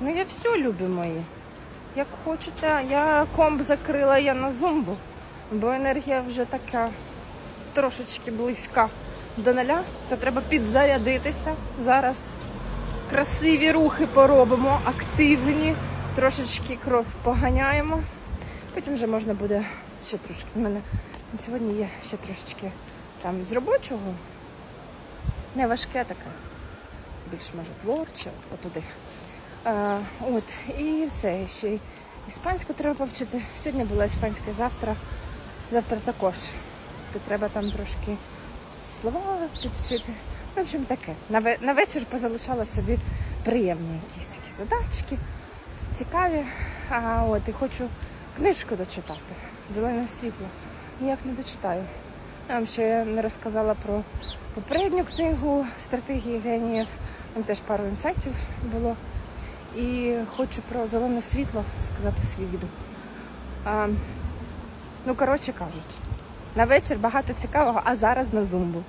Ну я все люблю мої. Як хочете, я комп закрила, я на зумбу, бо енергія вже така трошечки близька до нуля, то треба підзарядитися. Зараз красиві рухи поробимо, активні, трошечки кров поганяємо. Потім вже можна буде ще трошки. У мене на сьогодні є ще трошечки там з робочого. Не важке таке, більш може творче, отуди. От, і все, ще й іспанську треба повчити. Сьогодні була іспанська, завтра, завтра також. То треба там трошки слова підвчити. Ну, В общем, таке. На, на вечір позалишала собі приємні якісь такі задачки, цікаві. А от і хочу книжку дочитати. Зелене світло. Ніяк не дочитаю. Я вам ще не розказала про попередню книгу стратегії геніїв. Там теж пару інсайтів було. І хочу про зелене світло сказати свій відео. А, ну, коротше кажуть, на вечір багато цікавого, а зараз на зумбу.